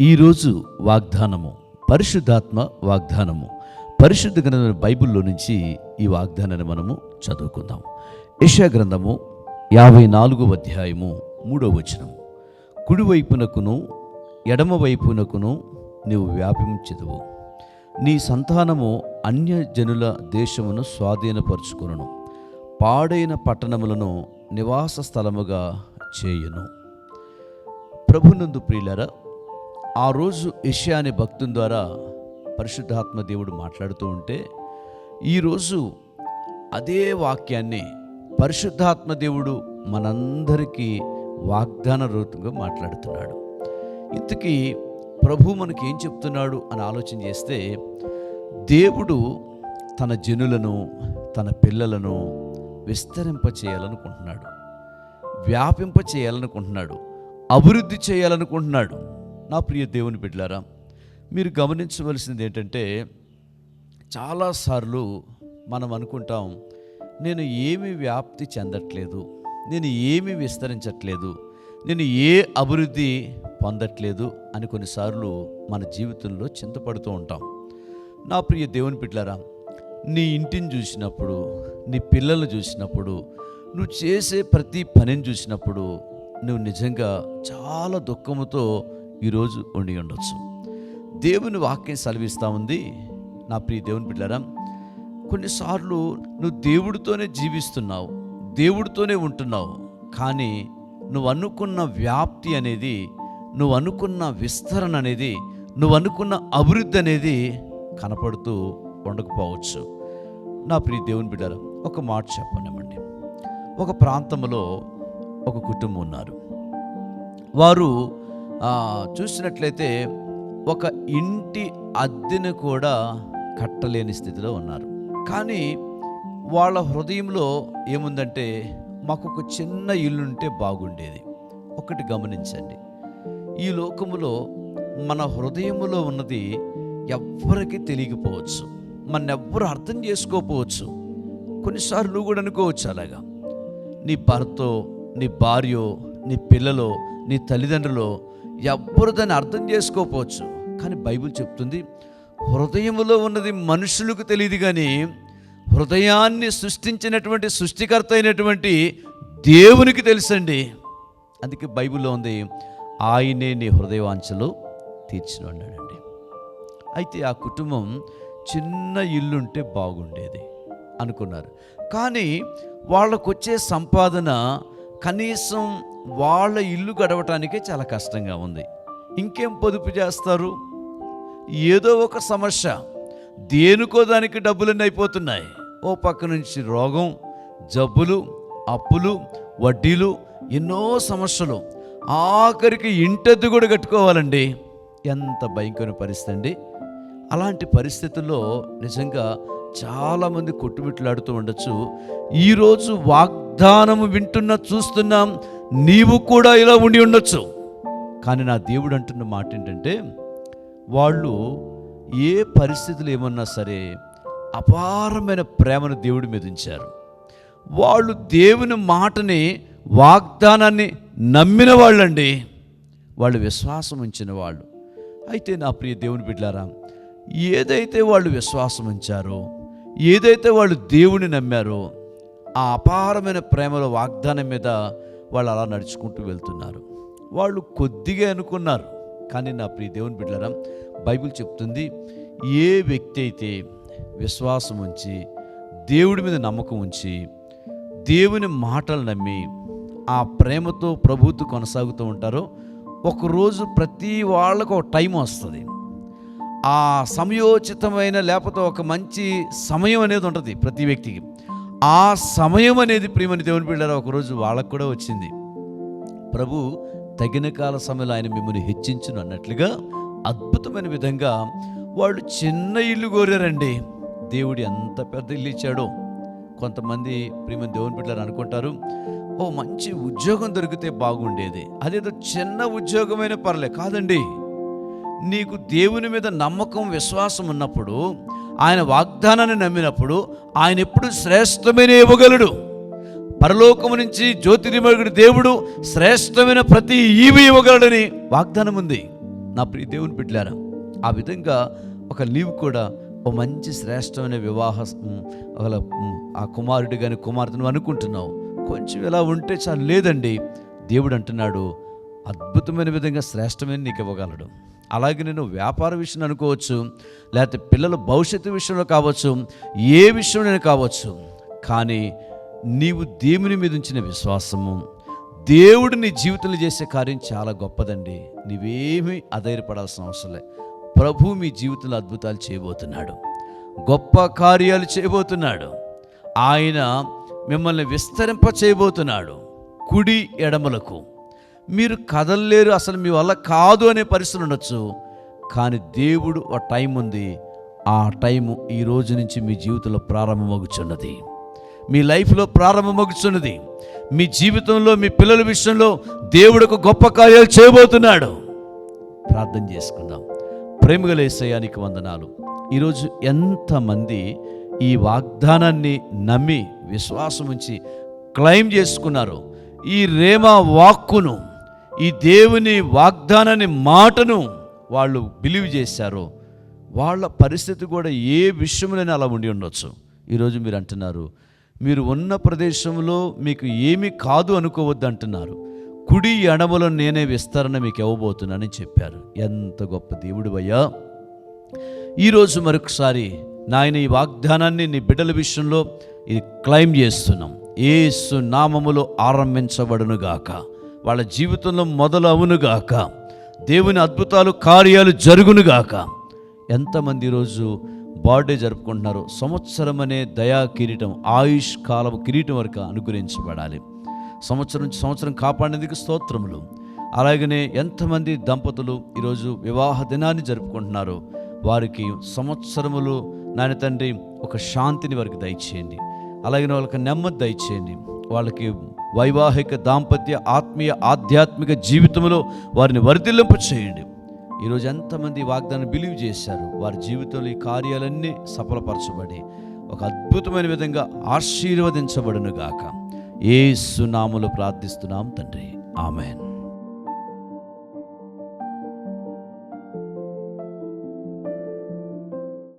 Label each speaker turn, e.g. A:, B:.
A: ఈరోజు వాగ్దానము పరిశుద్ధాత్మ వాగ్దానము. పరిశుద్ధ గ్రంథమైన బైబిల్లో నుంచి ఈ వాగ్దానాన్ని మనము చదువుకుందాం. యశా గ్రంథము యాభై నాలుగో అధ్యాయము మూడో వచనం. కుడివైపునకును ఎడమ వైపునకును నీవు వ్యాపించదువు. నీ సంతానము అన్యజనుల దేశమును స్వాధీనపరుచుకును పాడైన పట్టణములను నివాస స్థలముగా చేయును. ప్రభునందు ప్రియులరా ఆ రోజు యెషయా అనే భక్తుని ద్వారా పరిశుద్ధాత్మ దేవుడు మాట్లాడుతూ ఉంటే ఈరోజు అదే వాక్యాన్ని పరిశుద్ధాత్మ దేవుడు మనందరికీ వాగ్దాన రూపంగా మాట్లాడుతున్నాడు. ఇంతకీ ప్రభు మనకి ఏం చెప్తున్నాడు అని ఆలోచన చేస్తే దేవుడు తన జనులను తన పిల్లలను విస్తరింప చేయాలనుకుంటున్నాడు. వ్యాపింప చేయాలనుకుంటున్నాడు. అభివృద్ధి చేయాలనుకుంటున్నాడు. నా ప్రియ దేవుని బిడ్డలారా మీరు గమనించవలసింది ఏంటంటే చాలాసార్లు మనం అనుకుంటాం నేను ఏమి వ్యాప్తి చెందట్లేదు నేను ఏమి విస్తరించట్లేదు నేను ఏ అభివృద్ధి పొందట్లేదు అని కొన్నిసార్లు మన జీవితంలో చింతపడుతూ ఉంటాం. నా ప్రియ దేవుని బిడ్డలారా నీ ఇంటిని చూసినప్పుడు నీ పిల్లలు చూసినప్పుడు నువ్వు చేసే ప్రతి పనిని చూసినప్పుడు నువ్వు నిజంగా చాలా దుఃఖముతో ఈరోజు ఉండి ఉండొచ్చు. దేవుని వాక్యం సెలవిస్తూ ఉంది. నా ప్రియ దేవుని బిడ్డలారా కొన్నిసార్లు నువ్వు దేవుడితోనే జీవిస్తున్నావు దేవుడితోనే ఉంటున్నావు కానీ నువ్వు అనుకున్న వ్యాప్తి అనేది నువ్వు అనుకున్న విస్తరణ అనేది నువ్వు అనుకున్న అభివృద్ధి అనేది కనపడుతూ ఉండకపోవచ్చు. నా ప్రియ దేవుని బిడ్డారా ఒక మాట చెప్పనివ్వండి. ఒక ప్రాంతంలో ఒక కుటుంబం ఉన్నారు. వారు చూసినట్లయితే ఒక ఇంటి అద్దెను కూడా కట్టలేని స్థితిలో ఉన్నారు. కానీ వాళ్ళ హృదయంలో ఏముందంటే మాకు ఒక చిన్న ఇల్లుంటే బాగుండేది. ఒకటి గమనించండి. ఈ లోకములో మన హృదయములో ఉన్నది ఎవ్వరికి తెలియకపోవచ్చు. మన ఎవ్వరు అర్థం చేసుకోకపోవచ్చు. కొన్నిసార్లు నువ్వు కూడా అనుకోవచ్చు అలాగా. నీ భర్తో నీ భార్యో నీ పిల్లలో నీ తల్లిదండ్రులో ఎవ్వరు దాన్ని అర్థం చేసుకోకపోవచ్చు. కానీ బైబిల్ చెప్తుంది హృదయంలో ఉన్నది మనుషులకు తెలియదు కానీ హృదయాన్ని సృష్టించినటువంటి సృష్టికర్త అయినటువంటి దేవునికి తెలుసండి. అందుకే బైబిల్లో ఉంది ఆయనే నీ హృదయవాంఛలు తీర్చిన అన్నాడండి. అయితే ఆ కుటుంబం చిన్న ఇల్లుంటే బాగుండేది అనుకున్నారు. కానీ వాళ్ళకు వచ్చే సంపాదన కనీసం వాళ్ళ ఇల్లు గడవటానికే చాలా కష్టంగా ఉంది. ఇంకేం పొదుపు చేస్తారు? ఏదో ఒక సమస్య. దేనికో దానికి డబ్బులన్నీ అయిపోతున్నాయి. ఓ పక్క నుంచి రోగం జబ్బులు అప్పులు వడ్డీలు ఎన్నో సమస్యలు. ఆఖరికి ఇంటద్దు కూడా కట్టుకోవాలండి. ఎంత భయంకరమైన పరిస్థితి అండి. అలాంటి పరిస్థితుల్లో నిజంగా చాలామంది కొట్టుమిట్లాడుతూ ఉండొచ్చు. ఈరోజు వాగ్దానము వింటున్న చూస్తున్నాం నీవు కూడా ఇలా ఉండి ఉండొచ్చు. కానీ నా దేవుడు అంటున్న మాట ఏంటంటే వాళ్ళు ఏ పరిస్థితులు ఏమన్నా సరే అపారమైన ప్రేమను దేవుడి మీద ఉంచారు. వాళ్ళు దేవుని మాటని వాగ్దానాన్ని నమ్మిన వాళ్ళండి. వాళ్ళు విశ్వాసం ఉంచిన వాళ్ళు. అయితే నా ప్రియ దేవుని బిడ్డారా ఏదైతే వాళ్ళు విశ్వాసం ఉంచారో ఏదైతే వాళ్ళు దేవుని నమ్మారో ఆ అపారమైన ప్రేమలో వాగ్దానం మీద వాళ్ళు అలా నడుచుకుంటూ వెళ్తున్నారు. వాళ్ళు కొద్దిగా అనుకున్నారు కానీ నా ప్రియ దేవుని బిడ్డలరా బైబిల్ చెప్తుంది ఏ వ్యక్తి అయితే విశ్వాసం ఉంచి దేవుడి మీద నమ్మకం ఉంచి దేవుని మాటలు నమ్మి ఆ ప్రేమతో ప్రభుత్వం కొనసాగుతూ ఉంటారో ఒకరోజు ప్రతి వాళ్ళకు ఒక టైం వస్తుంది. ఆ సమయోచితమైన లేకపోతే ఒక మంచి సమయం అనేది ఉంటుంది ప్రతి వ్యక్తికి. ఆ సమయం అనేది ప్రియమని దేవుని బిడ్డారా ఒకరోజు వాళ్ళకు కూడా వచ్చింది. ప్రభు తగిన కాల సమయంలో ఆయన మిమ్మల్ని హెచ్చించును అన్నట్లుగా అద్భుతమైన విధంగా వాళ్ళు చిన్న ఇల్లు కోరారండి. దేవుడు ఎంత పెద్ద ఇల్లు ఇచ్చాడో. కొంతమంది ప్రియమని దేవుని బిడ్డలు అనుకుంటారు ఓ మంచి ఉద్యోగం దొరికితే బాగుండేది. అదేదో చిన్న ఉద్యోగమైన పర్లే కాదండి. నీకు దేవుని మీద నమ్మకం విశ్వాసం ఉన్నప్పుడు ఆయన వాగ్దానాన్ని నమ్మినప్పుడు ఆయన ఎప్పుడు శ్రేష్టమైన ఇవ్వగలడు. పరలోకము నుంచి జ్యోతిర్మయుడు దేవుడు శ్రేష్టమైన ప్రతి ఈవి ఇవ్వగలడని వాగ్దానం ఉంది. నా ప్రియ దేవుని పెట్టారా ఆ విధంగా ఒక లీవ్ కూడా ఓ మంచి శ్రేష్టమైన వివాహ ఆ కుమారుడు కానీ కుమార్తెను అనుకుంటున్నావు. కొంచెం ఇలా ఉంటే చాలు లేదండి. దేవుడు అంటున్నాడు అద్భుతమైన విధంగా శ్రేష్టమైన నీకు ఇవ్వగలడు. అలాగే నేను వ్యాపార విషయం అనుకోవచ్చు లేకపోతే పిల్లల భవిష్యత్తు విషయంలో కావచ్చు ఏ విషయంలో కావచ్చు కానీ నీవు దేవుని మీద ఉంచిన విశ్వాసము దేవుడు నీ జీవితంలో చేసే కార్యం చాలా గొప్పదండి. నీవేమీ అధైర్యపడాల్సిన అవసరం లే. ప్రభు మీ జీవితంలో అద్భుతాలు చేయబోతున్నాడు. గొప్ప కార్యాలు చేయబోతున్నాడు. ఆయన మిమ్మల్ని విస్తరింప చేయబోతున్నాడు కుడి ఎడమలకు. మీరు కదలలేరు అసలు మీ వల్ల కాదు అనే పరిస్థితులు ఉండొచ్చు. కానీ దేవుడు ఒక టైం ఉంది. ఆ టైము ఈ రోజు నుంచి మీ జీవితంలో ప్రారంభమగుచున్నది. మీ లైఫ్లో ప్రారంభమగుచున్నది. మీ జీవితంలో మీ పిల్లల విషయంలో దేవుడు ఒక గొప్ప కార్యాలు చేయబోతున్నాడు. ప్రార్థన చేసుకుందాం. ప్రేమగలేసయానికి వందనాలు. ఈరోజు ఎంతమంది ఈ వాగ్దానాన్ని నమ్మి విశ్వాసం ఉంచి క్లైమ్ చేసుకున్నారు ఈ రేమా వాక్కును ఈ దేవుని వాగ్దానాన్ని మాటను వాళ్ళు బిలీవ్ చేశారో వాళ్ళ పరిస్థితి కూడా ఏ విషయంలోనే అలా ఉండి ఉండొచ్చు. ఈరోజు మీరు అంటున్నారు మీరు ఉన్న ప్రదేశంలో మీకు ఏమీ కాదు అనుకోవద్దు అంటున్నారు. కుడి ఎడమలో నేనే విస్తరణ మీకు ఇవ్వబోతున్నానని చెప్పారు. ఎంత గొప్ప దేవుడు అయ్యా. ఈరోజు మరొకసారి నాయన ఈ వాగ్దానాన్ని నీ బిడ్డల విషయంలో ఇది క్లైమ్ చేస్తున్నాం. ఏసు నామములో ఆరంభించబడునుగాక. వాళ్ళ జీవితంలో మొదలు అవునుగాక దేవుని అద్భుతాలు కార్యాలు జరుగునుగాక ఎంతమంది ఈరోజు బర్త్డే జరుపుకుంటున్నారు సంవత్సరం అనే దయా కిరీటం ఆయుష్ కాలం కిరీటం వరకు అనుగ్రహించబడాలి. సంవత్సరం నుంచి సంవత్సరం కాపాడేందుకు స్తోత్రములు. అలాగనే ఎంతమంది దంపతులు ఈరోజు వివాహ దినాన్ని జరుపుకుంటున్నారో వారికి సంవత్సరములు నాయన తండ్రి ఒక శాంతిని వారికి దయచేయండి. అలాగే వాళ్ళకి నెమ్మది దయచేయండి. వాళ్ళకి వైవాహిక దాంపత్య ఆత్మీయ ఆధ్యాత్మిక జీవితంలో వారిని వర్ధిల్లింపు చేయండి. ఈరోజు ఎంతమంది వాగ్దానం బిలీవ్ చేశారు? వారి జీవితంలో ఈ కార్యాలన్నీ సఫలపరచబడి ఒక అద్భుతమైన విధంగా ఆశీర్వదించబడును గాక ఏ సునాములు ప్రార్థిస్తున్నాం తండ్రి. ఆమెన్.